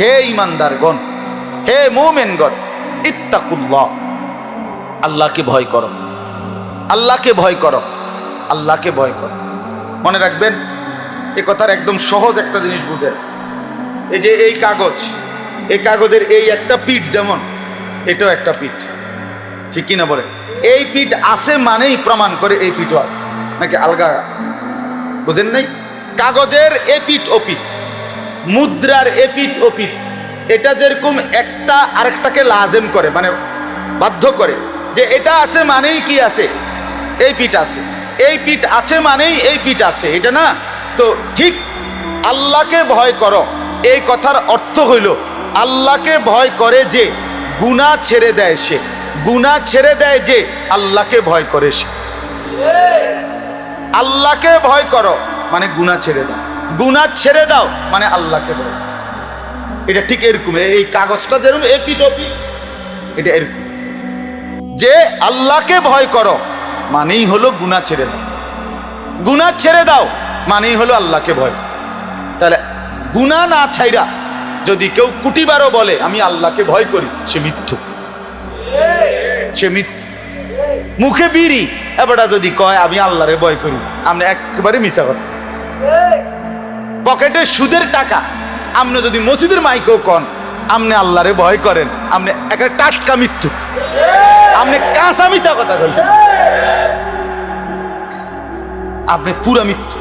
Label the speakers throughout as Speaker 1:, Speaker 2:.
Speaker 1: হে ইমানদারগণ হে মোমেনগণ ইত্তাকুল্লাহ। আল্লাহকে ভয় করো। আল্লাহকে ভয় করো। আল্লাহকে ভয় করো। মনে রাখবেন এ কথার একদম সহজ একটা জিনিস বুঝেন। এই যে এই কাগজ এই কাগজের এই একটা পিঠ যেমন এটাও একটা পিঠ। ঠিক কিনা বলে এই পিঠ আছে মানেই প্রমাণ করে এই পিঠও আছে। নাকি আলগা? বুঝেন নাই? কাগজের এ পিঠ ও ওপিট মুদ্রার এপিট ওপিট এটা যেরকম একটা আরেকটাকে লাজেম করে মানে বাধ্য করে। যে এটা আছে মানেই কি আছে? এই পিঠ আছে। এই পিঠ আছে মানেই এই পিঠ আছে, এটা না? তো ঠিক আল্লাহকে ভয় করো। এই কথার অর্থ হইল, আল্লাহকে ভয় করে যে গুনাহ ছেড়ে দেয় সে। গুনাহ ছেড়ে দেয় যে আল্লাহকে ভয় করে সে। আল্লাহকে ভয় করো মানে গুনাহ ছেড়ে দাও। গুনাহ ছেড়ে দাও মানে আল্লাহকে করো। এটা ঠিক এরকম, এই কাগজটা যেরকম এপিটপি এটা এরকম। যে আল্লাহকে ভয় করো, মানেই হলো গুনাহ ছেড়ে দাও। গুনাহ ছেড়ে দাও, মানেই হলো আল্লাহকে ভয়। তাহলে গুনাহ না ছাইরা যদি কেউ কুটিবারও বলে, আমি আল্লাহকে ভয় করি, সে মিথ্যু। সে মিথ্যু। মুখে বিড়ি, এবারটা যদি কয়, আমি আল্লাহরে ভয় করি, আমরা একেবারে মিশা করতেছি পকেটে সুদের টাকা। আপনি যদি মসজিদের মাইকেও কন আপনি আল্লাহরে ভয় করেন আপনি একটা টাটকা মৃত্যু আপনি কাঁচা মিথ্যা কথা বললেন আপনি পুরা মৃত্যু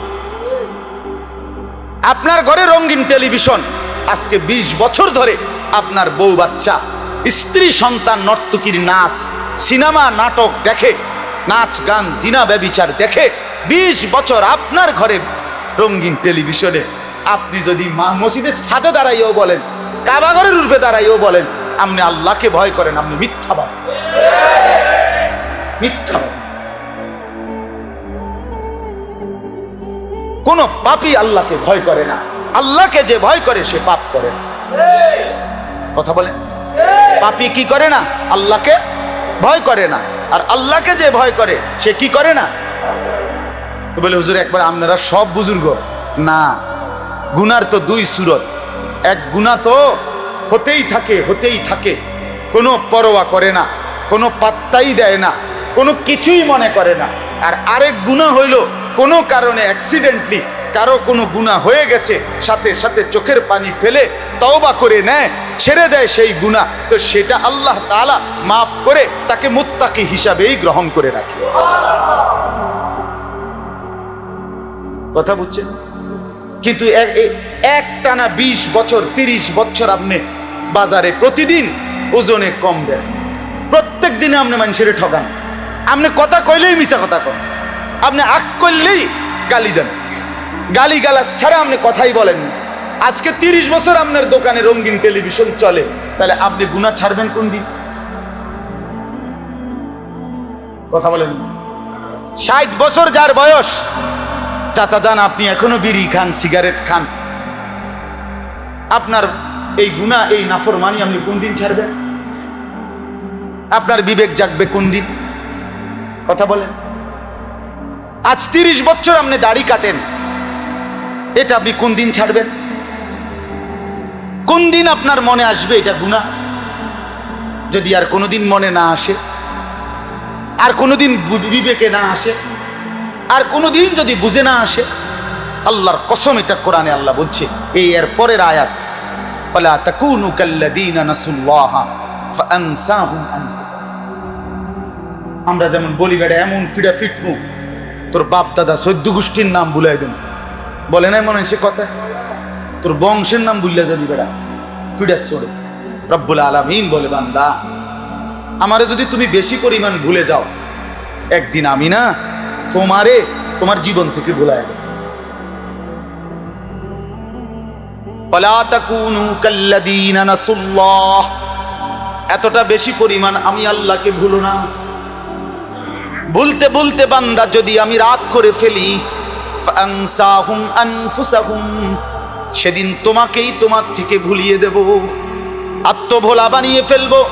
Speaker 1: আপনার ঘরে রঙিন টেলিভিশন, আজকে ২০ বছর ধরে আপনার বউ বাচ্চা, স্ত্রী সন্তান নর্তকীর নাচ, সিনেমা, নাটক দেখে, নাচ, গান, জিনা, ব্যবিচার দেখে ২০ বছর আপনার ঘরে রঙিন টেলিভিশনে আপনি যদি মা মসজিদের ছাদে দাঁড়াইও বলেন কাবাগরের রূপে দাঁড়াইও বলেন, আপনি আল্লাহকে ভয় করেন, আপনি মিথ্যাবাদ মিথ্যা কোন পাপই আল্লাহকে ভয় করে না। আল্লাহকে যে ভয় করে, সে পাপ করে। কথা বলেন? পাপি কি করে না? আল্লাহকে ভয় করে না। আর আল্লাহকে যে ভয় করে, সে কি করে না? তো বলে, হুজুর, একবার আপনারা সব বুজুর্গ? না। গুনার তো দুই সুরত। এক গুণা তো হতেই থাকে হতেই থাকে। কোনো পরোয়া করে না, কোনো পাত্তাই দেয় না, কোনো কিছুই মনে করে না। আর আরেক গুণা হইল, কোনো কারণে অ্যাক্সিডেন্টলি কারও কোনো গুণা হয়ে গেছে, সাথে সাথে চোখের পানি ফেলে তওবা করে নেয়, ছেড়ে দেয় সেই গুণা, তো সেটা আল্লাহ তাআলা মাফ করে তাকে মুত্তাকি হিসাবেই গ্রহণ করে রাখে। কথা বুঝছেন? কিন্তু এক- একটানা বিশ বছর, তিরিশ বছর আপনি বাজারে প্রতিদিন ওজনে কম দেন। প্রত্যেক দিনে আপনি মানুষের ঠকান আপনি কথা কইলেই মিশা কথা কন। আপনি আক করলেই গালি দেন। গালি গালাস ছাড়া আপনি কথাই বলেন আজকে তিরিশ বছর আপনার দোকানে রঙিন টেলিভিশন চলে, তাহলে আপনি গুণা ছাড়বেন কোন দিন? কথা বলেন ষাট বছর যার বয়স চাচা যান আপনি এখনও বিড়ি খান, সিগারেট খান। আপনার এই গুণা এই নাফরমানি আপনি কোন দিন ছাড়বেন? আপনার বিবেক জাগবে কোন দিন? কথা বলেন। আজ তিরিশ বছর আপনি দাড়ি কাটেন। এটা আপনি কোন দিন ছাড়বেন? কোন দিন আপনার মনে আসবে এটা গুণা যদি আর কোনোদিন মনে না আসে, আর কোনোদিন বিবেকে না আসে আর কোনো দিন যদি বুঝে না আসে, আল্লাহর কসম এটা কোরআনে আল্লাহ বলছে, এই এর পরের আয়াত, ওলা তাকুনু কাল্লাদিনা নাসুল্লাহা ফানসাহুম আনফুসাহুম। আমরা যেমন বলি, বেড়া, এমন ফিডা ফিটমু তোর বাপ দাদা সদ্য গোষ্ঠীর নাম বুলাই দেন। বলে না মনে সে কথা? তোর বংশের নাম ভুললে যাবি বেড়া, ফিডা সরে রব্বুল আলমিন বলে, বান্দা, আমারে যদি তুমি বেশি পরিমাণ ভুলে যাও, একদিন আমি না তোমারে তোমার জীবন থেকে ভুলায় গেল এতটা বেশি পরিমাণ আমি আল্লাহকে ভুল না। ভুলতে ভুলতে বান্দা যদি আমি রাগ করে ফেলি সেদিন তোমাকেই তোমার থেকে ভুলিয়ে দেব। আত্মভোলা বানিয়ে ফেলব।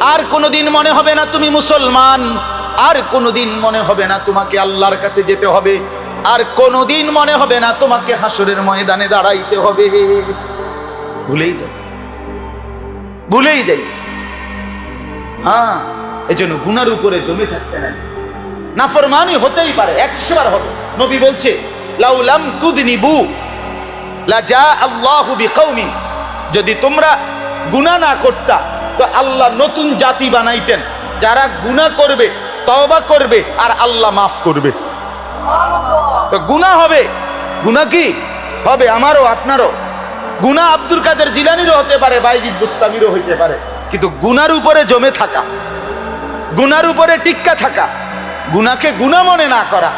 Speaker 1: আর কোনোদিন মনে হবে না তুমি মুসলমান। আর কোনোদিন মনে হবে না তোমাকে আল্লাহর কাছে যেতে হবে। আর কোনোদিন মনে হবে না তোমাকে হাসরের ময়দানে দাঁড়াইতে হবে। ভুলেই যাই। ভুলেই যাই। হ্যাঁ এই জন্য গুনার উপরে জমে থাকতে নাই নাফরমানি হতেই পারে একশো বার হবে। নবী বলছে লাউলাম তুদনিবু, লা জা আল্লাহু বিকাউমিন যদি তোমরা গুনাহ না করতা, তো আল্লাহ নতুন জাতি বানাইতেন। যারা গুনাহ করবে তওবা করবে আর আল্লাহ মাফ করবে। তো গুনাহ হবে। গুনাহ কি? হবে আমারও, আপনারও। গুনাহ আব্দুল কাদের জিলানিরও হতে পারে, বাইজিদ বুস্তামিরও হইতে পারে। কিন্তু গুনার উপরে জমে থাকা, গুনার উপরে টিক্কা থাকা গুনাকে গুণা মনে না করা,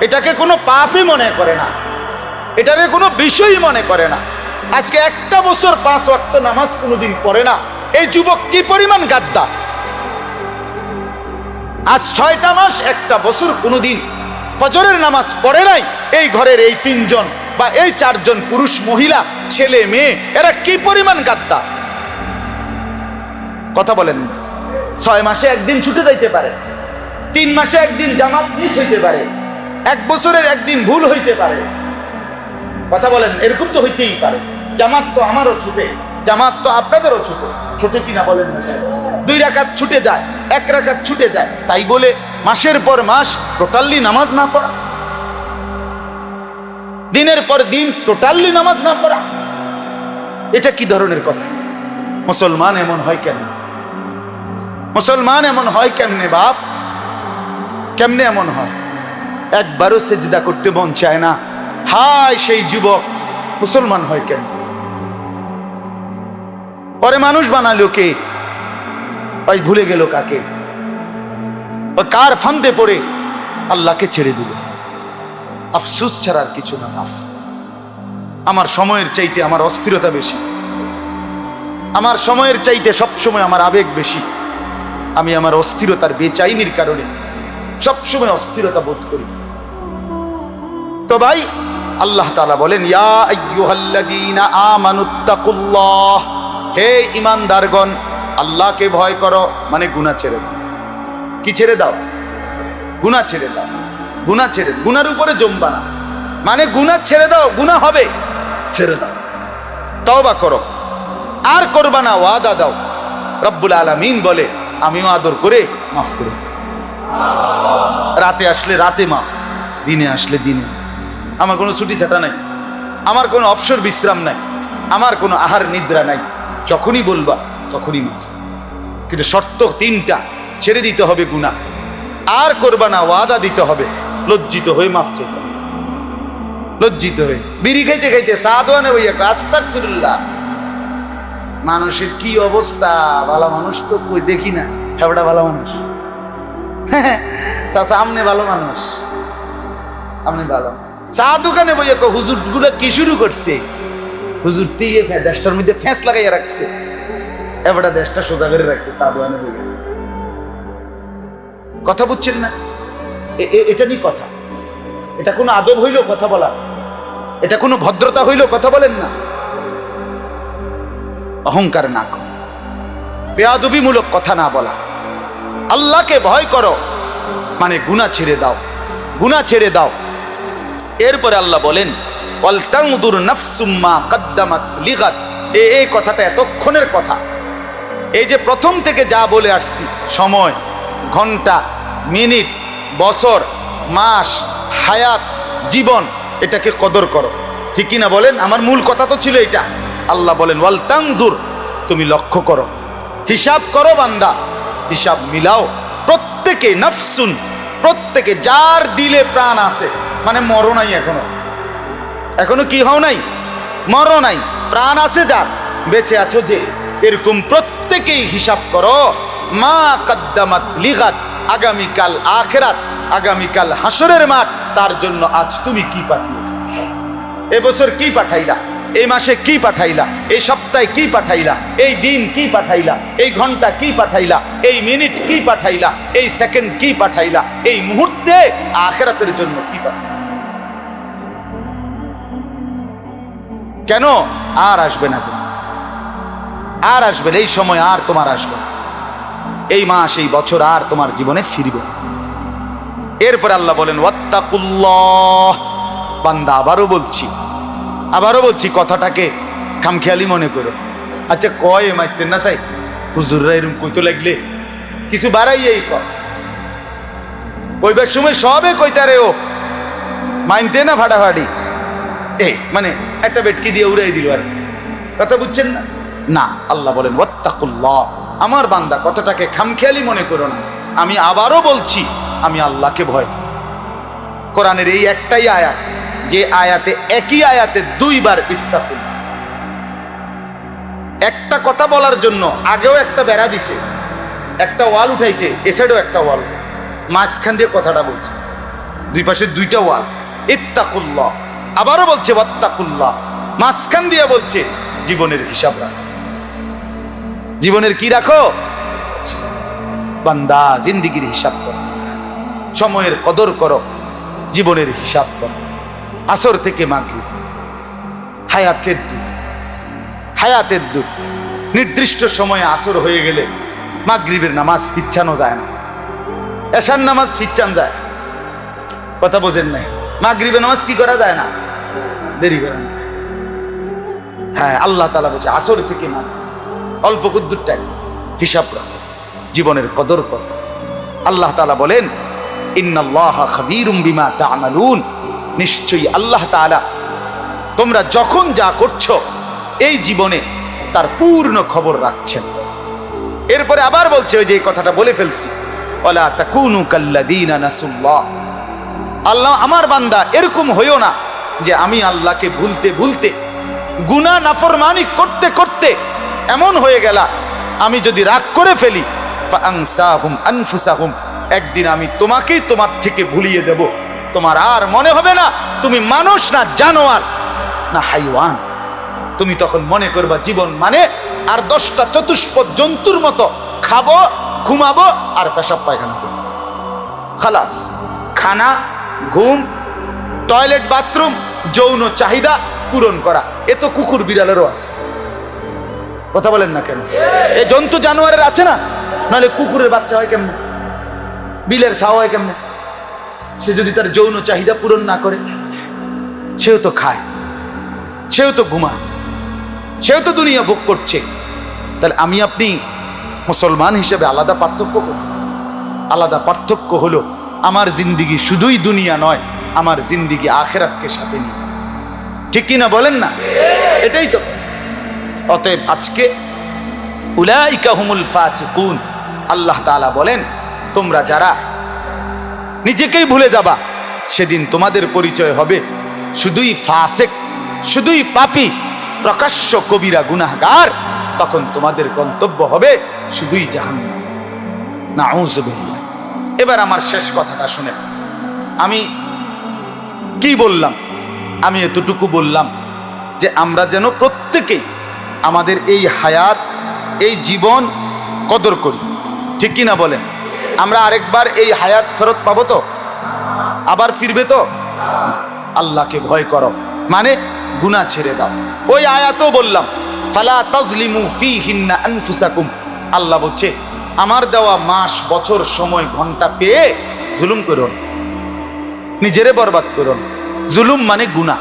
Speaker 1: এটাকে কোনো পাপই মনে করে না। এটাকে কোনো বিষয়ই মনে করে না। আজকে একটা বছর পাঁচ ওয়াক্ত নামাজ কোনোদিন পড়ে না। এই যুবক কি পরিমাণ গাদ্দা? আজ ছয়টা মাস, একটা বছর, কোনোদিন ফজরের নামাজ পড়ে নাই। এই ঘরের এই তিনজন বা এই চারজন পুরুষ, মহিলা, ছেলে, মেয়ে, এরা কি পরিমাণ গাদ্দা কথা বলেন ছয় মাসে একদিন ছুটে যাইতে পারে। তিন মাসে একদিন জামাত মিস হইতে পারে। এক বছরের একদিন ভুল হইতে পারে। কথা বলেন, এরকম তো হইতেই পারে। জামাত তো আমারও ছুটে, জামাত তো আপনাদেরও ছুটে। ছোটে কিনা বলেন না দুই রাকাত ছুটে যায়, এক রাকাত ছুটে যায়। তাই বলে মাসের পর মাস টোটালি নামাজ না পড়া। দিনের পর দিন টোটালি নামাজ না পড়া। এটা কি ধরনের কথা? মুসলমান এমন হয় কেন? মুসলমান এমন হয় কেমনে বাপ? কেমনে এমন হয়? একবারও সেজদা করতে মন চায় না। হায় সেই যুবক, মুসলমান হয় কেন? পরে মানুষ বানালো কে? ওই ভুলে গেল কাকে? ও কার ফান্দে পড়ে আল্লাহকে ছেড়ে দিল। আফসুস ছাড়া আর কিছু না আফ আমার সময়ের চাইতে আমার অস্থিরতা বেশি। আমার সময়ের চাইতে সবসময় আমার আবেগ বেশি। আমি আমার অস্থিরতার বেচাইনির কারণে সবসময় অস্থিরতা বোধ করি। তো ভাই, আল্লাহ তাআলা বলেন, ইয়া আমানুত্তাকুল্লাহ হে ইমানদারগণ আল্লাহকে ভয় করো মানে গুনাহ ছেড়ে দাও। কি ছেড়ে দাও? গুনাহ ছেড়ে দাও। গুনাহ ছেড়ে গুনার উপরে জমবা না। মানে গুনাহ ছেড়ে দাও গুনাহ হবে। ছেড়ে দাও। তওবা করো। আর করবা না ওয়াদা দাও। রব্বুল আলামিন বলে আমিও আদর করে মাফ করে দিই রাতে আসলে রাতে মাফ দিনে আসলে দিনে। আমার কোনো ছুটি ছাটা নাই। আমার কোনো অবসর বিশ্রাম নাই। আমার কোনো আহার নিদ্রা নাই। যখনই বলবা তখনই মাফ। কিন্তু শর্ত তিনটা, ছেড়ে দিতে হবে গুণা আর করবা না, ওয়াদা দিতে হবে। লজ্জিত হয়ে মাফ চাইতে লজ্জিত হয়ে। বিড়ি খাইতে খাইতে সাদওয়ানে হইয়া আস্তাক ফিরুল্লাহ মানুষের কি অবস্থা? ভালো মানুষ তো কই, দেখি না। হেবড়া ভালো মানুষ। চাচা, আমনে ভালো মানুষ। আপনি ভালো। চা দোকানে বইয়া হুজুরগুলো কি শুরু করছে? হুজুর টিয়ে দেশটার মধ্যে ফেঁস লাগাইয়া রাখছে। এবারটা দেশটা সোজা করে রাখছে দোকানে বইয়া কথা বুঝছেন না? এটা নিয়ে কথা। এটা কোনো আদব হইল কথা বলা। এটা কোনো ভদ্রতা হইল কথা বলেন না। অহংকার না করা। বেয়াদবিমূলক কথা না বলা। আল্লাহকে ভয় করো। মানে গুনাহ ছেড়ে দাও। গুনাহ ছেড়ে দাও। এরপরে আল্লাহ বলেন এই কথাটা এতক্ষণের কথা। এই যে প্রথম থেকে যা বলে আসছি, সময়, ঘণ্টা, মিনিট, বছর, মাস, হায়াত, জীবন, এটাকে কদর করো। ঠিক কিনা বলেন? আমার মূল কথা তো ছিল এটা আল্লাহ বলেন ওয়াল তাংজুর তুমি লক্ষ্য করো। হিসাব করো বান্দা। হিসাব মিলাও। প্রত্যেকে নফসুন, প্রত্যেকে যার দিলে প্রাণ আছে। মানে মরো নাই এখনও। এখনও কি হও নাই? মরো নাই। প্রাণ আছে যার। বেঁচে আছো যে। এরকম প্রত্যেকেই হিসাব করো, মা কাদ্দামাত লিগাত, আগামীকাল আখেরাত, আগামীকাল হাসরের মাঠ, তার জন্য আজ তুমি কি পাঠিয়ে এবছর কি পাঠাইলা? এই মাসে কি পাঠাইলা? এই সপ্তাহে কি পাঠাইলা? এই দিন কি পাঠাইলা? এই ঘণ্টা কি পাঠাইলা? এই মিনিট কি পাঠাইলা? এই সেকেন্ড কি পাঠাইলা? এই মুহূর্তে আখেরাতের জন্য কি পাঠাইলা? কেন? আর আসবে না তুমি। আর আসবে এই সময় আর তোমার আসবে এই মাস, এই বছর আর তোমার জীবনে ফিরবে। এরপর আল্লাহ বলেন বান্দা, আবারও বলছি আবারও বলছি কথাটাকে খামখেয়ালি মনে করো। আচ্ছা কয় মাইতেন না চাই হুজুররা এরম কইতো লাগলে কিছু বাড়াইয়াই কয়। কইবার সময় সবে কইতারে ও। মানতে না ফাটাফাটি? এ মানে একটা বেটকি দিয়ে উড়াই দিল আর কথা বুঝছেন না? না, আল্লাহ বলেন, ওয়াত্তাকুল্লাহ, আমার বান্দা কথাটাকে খামখেয়ালি মনে করো না। আমি আবারও বলছি, আমি আল্লাহকে ভয় করি। কোরআনের এই একটাই আয়াত, যে আয়াতে একই আয়াতে দুইবার ইত্তাকুল। একটা কথা বলার জন্য আগেও একটা বেড়া দিছে, একটা ওয়াল উঠাইছে এ সাইডেও একটা ওয়াল। মাঝখান দিয়ে কথাটা বলছে, দুই পাশে দুইটা ওয়াল। ইত্তাকুল্লাহ, আবারও বলছে, ওয়াত্তাকুল্লাহ। মাঝখান দিয়ে বলছে, জীবনের হিসাব রাখো। জীবনের কি রাখো? বান্দা, জিন্দিগির হিসাব করো। সময়ের কদর করো, জীবনের হিসাব করো। আসর থেকে মাগরি হায়াতের দুঃখ হায়াতের দুঃখ নির্দিষ্ট সময়ে আসর হয়ে গেলে মাগরিবের নামাজ পিচ্ছানো যায় না। এশার নামাজ পিচ্ছান যায়। কথা বোঝেন নাই। মাগরিবের নামাজ কি করা যায় না? দেরি করা যায়। হ্যাঁ আল্লাহ তালা বলছে, আসর থেকে মাগরিব। অল্প কুদ্দুর টাইম, হিসাব রাখো, জীবনের কদর কর। আল্লাহ তালা বলেন, ইন্নাল্লাহ খাবীরুম বিমা নিশ্চয়ই আল্লাহ তাআলা তোমরা যখন যা করছ, এই জীবনে তার পূর্ণ খবর রাখছেন। এরপরে আবার বলছে, ওই যে কথাটা বলে ফেলছি, ওয়ালা তাকুনু কাল্লাযীনা নাসুল্লাহ। আল্লাহ আমার বান্দা, এরকম হইও না যে আমি আল্লাহকে ভুলতে ভুলতে গুনা নাফরমানি করতে করতে এমন হয়ে গেলা, আমি যদি রাগ করে ফেলি একদিন আমি তোমাকেই তোমার থেকে ভুলিয়ে দেব। তোমার আর মনে হবে না, তুমি মানুষ না জানোয়ার, না হাইওয়ান। তুমি তখন মনে করবা জীবন মানে আর দশটা চতুষ্পদ জন্তুর মতো খাব, ঘুমাবো আর পেশাব পায়খানা করব। খালাস, খানা, ঘুম, টয়লেট, বাথরুম, যৌন চাহিদা পূরণ করা, এ তো কুকুর বিড়ালেরও আছে। কথা বলেন না কেন? এ জন্তু জানোয়ারের আছে না? নাহলে কুকুরের বাচ্চা হয় কেমনে? বিলের ছাও হয় কেমনে? সে যদি তার যৌন চাহিদা পূরণ না করে, সেও তো খায়, সেও তো ঘুমায়, সেও তো দুনিয়া ভোগ করছে। তাহলে আমি আপনি মুসলমান হিসেবে আলাদা পার্থক্য কোথায়? আলাদা পার্থক্য হলো আমার জিন্দিগি শুধুই দুনিয়া নয়, আমার জিন্দিগি আখেরাতকে সাথে নিয়ে। ঠিক কিনা বলেন না? এটাই তো। অতএব আজকে উলাইকা হুমুল ফাসিকুন, আল্লাহ তাআলা বলেন, তোমরা যারা নিজেকেই ভুলে যাবা, সেদিন তোমাদের পরিচয় হবে শুধুই ফাসেক, শুধুই পাপি, প্রকাশ্য কবিরা গুনাহগার, তখন তোমাদের গন্তব্য হবে শুধুই জাহান্নাম। এবার আমার শেষ কথাটা শুনে, আমি কি বললাম? আমি এতটুকু বললাম যে আমরা যেন প্রত্যেকেই আমাদের এই হায়াত, এই জীবন কদর করি। ঠিক কি না বলেন? আমরা আরেকবার এই হায়াত ফেরত পাবো তো? আবার ফিরবে তো? আল্লাহকে ভয় করো। মানে গুনাহ ছেড়ে দাও। ওই আয়াতও বললাম, ফালা তাজলিমু ফি হিন্না আনফুসাকুম। আল্লাহ বলছে, আমার দেওয়া মাস, বছর, সময়, ঘণ্টা পেয়ে জুলুম করুন নিজেরে বরবাদ করুন জুলুম মানে গুনাহ।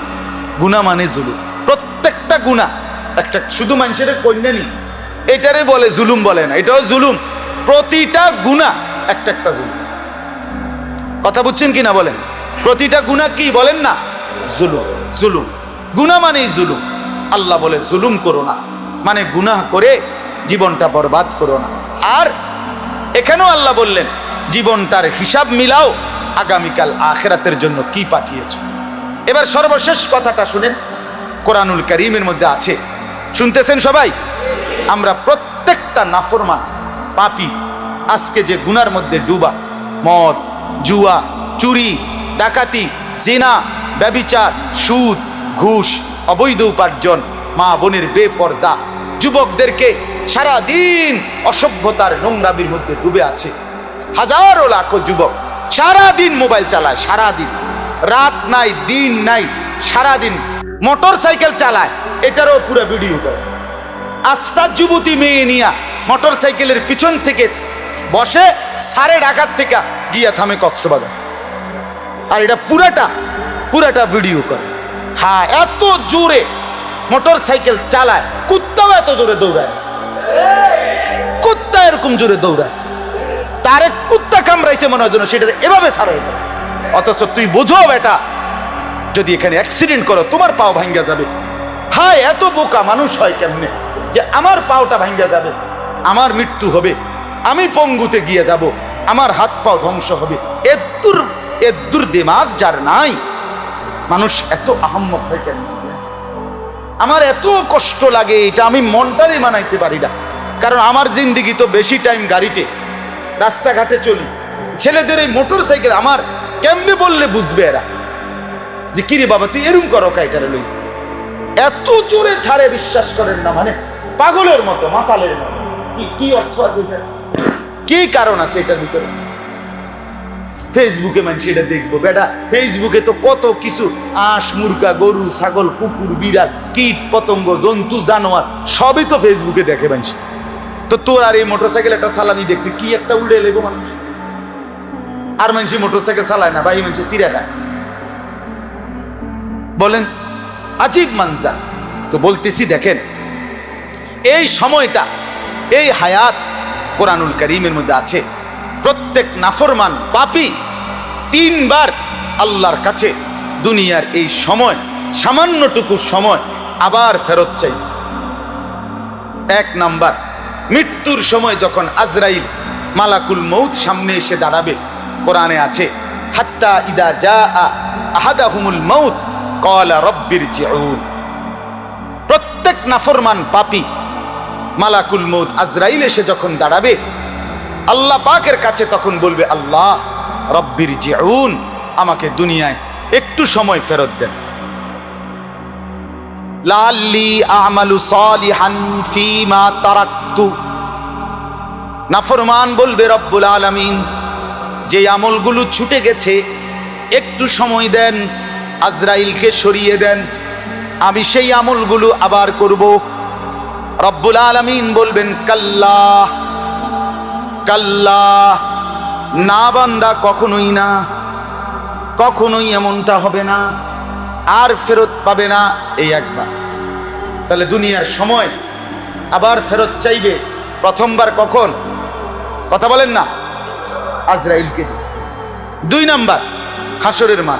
Speaker 1: গুনাহ মানে জুলুম। প্রত্যেকটা গুনাহ একটা শুধু মানুষের কন্যা নি এটারে বলে জুলুম বলে না, এটাও জুলুম। প্রতিটা গুনাহ, একটা একটা জুলুম। কথা বুঝছেন কি না বলেন? প্রতিটা গুনাহ কি বলেন না? জুলুম জুলুম। গুনাহ মানেই জুলুম। আল্লাহ বলে জুলুম করো না। মানে গুনাহ করে জীবনটা বরবাদ করো না। আর এখানেও আল্লাহ বললেন, জীবনটার হিসাব মিলাও, আগামীকাল আখেরাতের জন্য কি পাঠিয়েছ? এবার সর্বশেষ কথাটা শুনেন। কোরআনুল করিমের মধ্যে আছে শুনতেছেন সবাই? আমরা প্রত্যেকটা নাফরমান, পাপি, আজকে যে গুনার মধ্যে ডুবা, মদ, জুয়া, চুরি, ডাকাতি, জিনা, ব্যবিচার, সুদ, ঘুষ, অবৈধ উপার্জন, মা বোনের বেপর্দা, যুবকদেরকে সারা দিন অসভ্যতার নোংরামির মধ্যে ডুবে আছে। হাজারো লাখো যুবক সারা দিন মোবাইল চালায় সারা দিন রাত নাই, দিন নাই সারা দিন মোটর সাইকেল চালায়। এটারও পুরো ভিডিও। করে আস্থা যুবতী মেয়ে নিয়া মোটর সাইকেলের পিছন থেকে বসে সাড়ে ঢাকার থেকে গিয়া থামে কক্সবাজার। আর এটা পুরাটা পুরাটা ভিডিও করে। হ্যাঁ এত জোরে মোটর সাইকেল চালায়, কুত্তাও এত জোরে দৌড়ায়। কুত্তা এরকম জোরে দৌড়ায়। তারে কুত্তা কামড়াইছে মনে হয় যেন সেটা এভাবে ছাড়াই অথচ তুই বোঝো এটা যদি এখানে অ্যাক্সিডেন্ট করো, তোমার পাও ভাঙ্গা যাবে। হায়, এত বোকা মানুষ হয় কেমনে? যে আমার পাওটা ভাঙ্গা যাবে, আমার মৃত্যু হবে, আমি পঙ্গুতে গিয়ে যাব, আমার হাত পাও ধ্বংস হবে। এদ্দুর এদ্দুর দিমাগ যার নাই, মানুষ এত আহম্মক হয় কেন আমার এত কষ্ট লাগে, এটা আমি মনটারই মানাইতে পারি না। কারণ আমার জিন্দিগি তো বেশি টাইম গাড়িতে, রাস্তাঘাটে চলি। ছেলেদের এই মোটর সাইকেল আমার কেমনে বললে বুঝবে এরা? যে, কিরে বাবা, তুই এরম করো কাইটারে লই এত জোরে ছাড়ে বিশ্বাস করেন না মানে পাগলের মতো, মাতালের মতো। কি কি অর্থ আছে? কি কারণ আছে এটার ভিতরে? ফেসবুকে মানুষ এটা দেখব। বেটা ফেসবুকে তো কত কিছু, আঁশ, মুরগা, গরু, ছাগল, কুকুর, বিড়াল, কীট, পতঙ্গ, জন্তু, জানোয়ার, সবই তো ফেসবুকে দেখে মানুষ। তো তোর আর এই মোটরসাইকেল একটা চালানি দেখতে কি একটা উল্টে লেগো মানুষ? আর মানুষ মোটরসাইকেল চালায় না ভাই মানুষ চিরা খায়। বলেন। আজীব মানজার তো বলতেছি, দেখেন, এই সময়টা, এই হায়াত কোরআনুল করিমের মধ্যে আছে। প্রত্যেক নাফরমান পাপি তিনবার আল্লাহর কাছে দুনিয়ার এই সময়, সামান্যটুকু সময় আবার ফেরত চাই। এক নাম্বার, মৃত্যুর সময় যখন আজরাইল মালাকুল মৌত সামনে এসে দাঁড়াবে, কোরআনে আছে, হাত্তা ইদা যা আহাদা হুমুল মৌত কলা রব্বির প্রত্যেক নাফরমান পাপি মালাকুল মৌত আজরাইল এসে যখন দাঁড়াবে, আল্লাহ পাকের কাছে তখন বলবে, আল্লাহ রব্বির জিউন, আমাকে দুনিয়ায় একটু সময় ফেরত দেন। লাল্লি আমালু সালিহান ফিমা তারাক্তু। নাফরমান বলবে, রব্বুল আলামিন, যে আমলগুলো ছুটে গেছে, একটু সময় দেন আজরাইলকে সরিয়ে দেন। আমি সেই আমলগুলো আবার করব। রব্বুল আলামিন বলবেন, কাল্লা কাল্লা, না বান্দা কখনোই না, কখনোই এমনটা হবে না, আর ফেরত পাবে না। এই একবার। তাহলে দুনিয়ার সময় আবার ফেরত চাইবে। প্রথমবার কখন? কথা বলেন না। আজরাইলকে। দুই নাম্বার হাসরের মাঠ।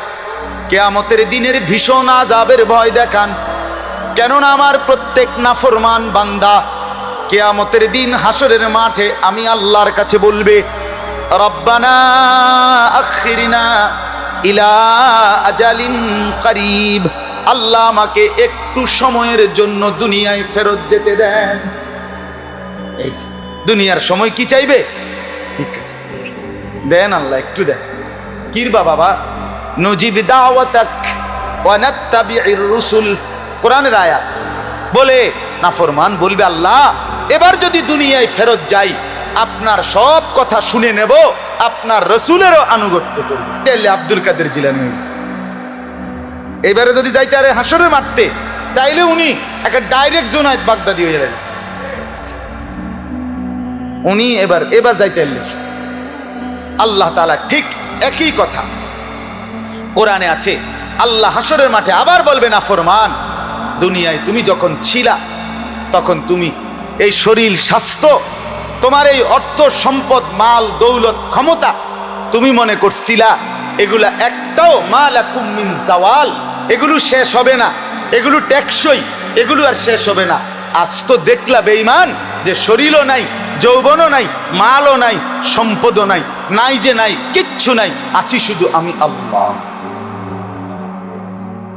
Speaker 1: কেয়ামতের দিনের ভীষণ আজাবের ভয় দেখান। কেননা আমার প্রত্যেক নাফরমান বান্দা, কেয়ামতের দিন হাসরের মাঠে আমি আল্লাহর কাছে বলবে, রব্বানা আখিরিনা ইলা আজালিন করিব। আল্লাহ আমাকে একটু সময়ের জন্য দুনিয়ায় ফেরত যেতে দেন। এই দুনিয়ার সময় কি চাইবে? ঠিক দেন আল্লাহ, একটু দেন। কিরবা বাবা? নজিব দাওয়াতাক ওয়া নাত্তাবিউর রুসুল। কোরআনের আয়াত। বলে, নাফরমান বলবে, আল্লাহ, এবার যদি দুনিয়ায় ফেরত যাই, আপনার সব কথা শুনে নেব, আপনার রসুলেরও আনুগত্য করব। আব্দুল কাদের জিলানি। এবারে যদি যাইতে আরে হাসরে মারতে, তাইলে উনি একটা ডাইরেক্ট জোনায়ত বাগদাদি হয়ে গেলেন উনি এবার এবার যাইতে আল্লাহ তাআলা ঠিক একই কথা কোরআনে আছে, আল্লাহ হাসরের মাঠে আবার বলবে, না, ফরমান, দুনিয়ায় তুমি যখন ছিলা, তখন তুমি এই শরীর, স্বাস্থ্য, তোমার এই অর্থ, সম্পদ, মাল, দৌলত, ক্ষমতা তুমি মনে করছিলা, এগুলা একটাও মাল মিন জাওয়াল, এগুলো শেষ হবে না, এগুলো টেকসই, এগুলো আর শেষ হবে না। আজ তো দেখলা বেঈমান যে শরীরও নাই, যৌবনও নাই, মালও নাই, সম্পদও নাই নাই যে নাই, কিচ্ছু নাই, আছি শুধু আমি আল্লাহ।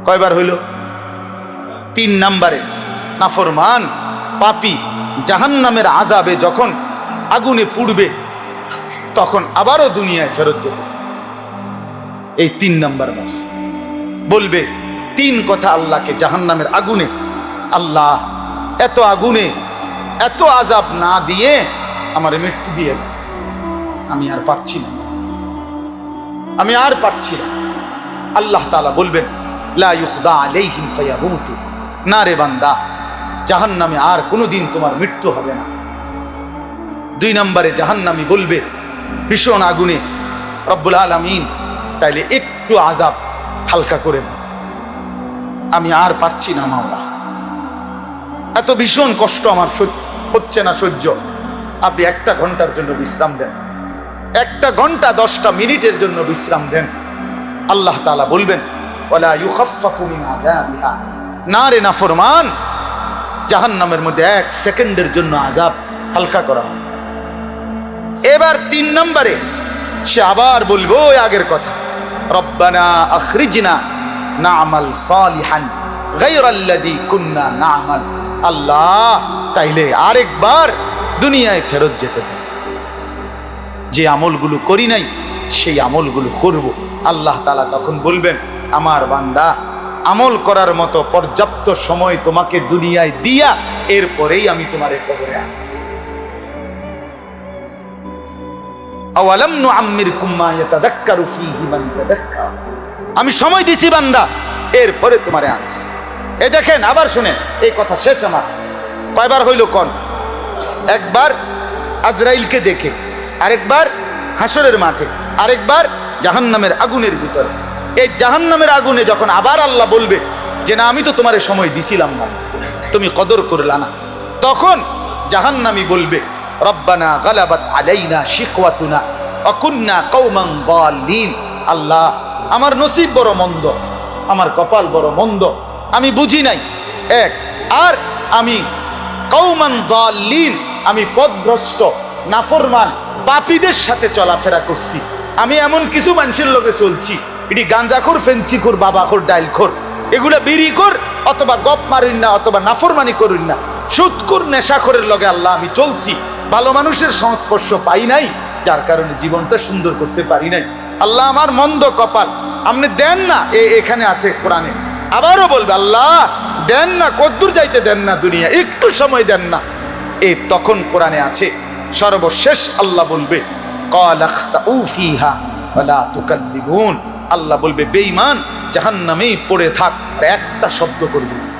Speaker 1: কয়বার হইল? তিন নাম্বারে, নাফরমান, পাপি জাহান্নামের আজাবে যখন আগুনে পুড়বে, তখন আবারও দুনিয়ায় ফেরত যাবে। এই তিন নাম্বার মাস বলবে, তিন কথা আল্লাহকে জাহান্নামের আগুনে, আল্লাহ এত আগুনে, এত আজাব না দিয়ে আমার মৃত্যু দিয়ে আমি আর পারছি না। আমি আর পারছি না। আল্লাহ তাআলা বলবেন লা ইউখদা আলাইহিম ফায়ামুতু। না রে বান্দা, জাহান্নামে আর কোনোদিন তোমার মৃত্যু হবে না। দুই নম্বরে জাহান্নামি বলবে, ভীষণ আগুনে, রব্বুল আলামিন, তাইলে একটু আজাব হালকা করে দাও আমি আর পারছি না মাওলা। এত ভীষণ কষ্ট আমার হচ্ছে না সহ্য। আপনি একটা ঘণ্টার জন্য বিশ্রাম দেন। একটা ঘণ্টা দশটা মিনিটের জন্য বিশ্রাম দেন। আল্লাহ তাআলা বলবেন ইউখাফফাফু মিন আযাবিহা। না রে জাহান্নামের মধ্যে এক সেকেন্ডের জন্য হালকা করা এবার তিন নম্বরে সে আবার বলব ওই আগের কথা, রব্বানা আখরিজনা কুন্না আল্লাহ তাইলে আরেকবার দুনিয়ায় ফেরত যেতে দেন। যে আমলগুলো করি নাই, সেই আমলগুলো করব। আল্লাহ তালা তখন বলবেন আমার বান্দা, আমল করার মতো পর্যাপ্ত সময় তোমাকে দুনিয়ায় দিয়া এরপরেই আমি তোমারে কবরে আনছি। আমি সময় দিছি বান্দা, এরপরে তোমারে আনছি। এই দেখেন, আবার শুনেন, এই কথা শেষ আমার। কয়বার হইল কন? একবার আজরাইলকে দেখে, আরেকবার হাসরের মাঠে, আরেকবার জাহান্নামের আগুনের ভিতরে। এই জাহান্নামের আগুনে যখন আবার আল্লাহ বলবে যে, না, আমি তো তোমার সময় দিছিলাম না। তুমি কদর করলা না। তখন জাহান্নামি বলবে, রব্বানা গালাবাত আলাইনা শিকওয়াতুনা অকুন্না কৌমাং গালিন আল্লাহ, আমার নসিব বড় মন্দ, আমার কপাল বড় মন্দ, আমি বুঝি নাই। এক, আর আমি কৌমান দলিন আমি পদভ্রষ্ট, নাফরমান, পাপীদের সাথে চলাফেরা করছি। আমি এমন কিছু মানুষের লোকে চলছি এটি গাঞ্জাখোর ফেন্সিখোর বাবাখোর ডাইলখোর এগুলা বিড়ি কর অথবা গপ মারিন না অথবা নাফরমানি করুন না সুৎকুর নেশাখোরের লগে আল্লাহ আমি চলছি ভালো মানুষের সংস্পর্শ পাই নাই যার কারণে জীবনটা সুন্দর করতে পারি নাই আল্লাহ আমার মন্দ কপাল আপনি দেন না এ এখানে আছে কোরআনে আবারও বলবে আল্লাহ দেন না কদ্দুর যাইতে দেন না দুনিয়া একটু সময় দেন না এ তখন কোরআনে আছে সর্বশেষ আল্লাহ বলবে قال اخسئوا فيها ولا تكلمون আল্লাহ বলবে বেঈমান জাহান্নামেই পড়ে থাক একটা শব্দ করবে।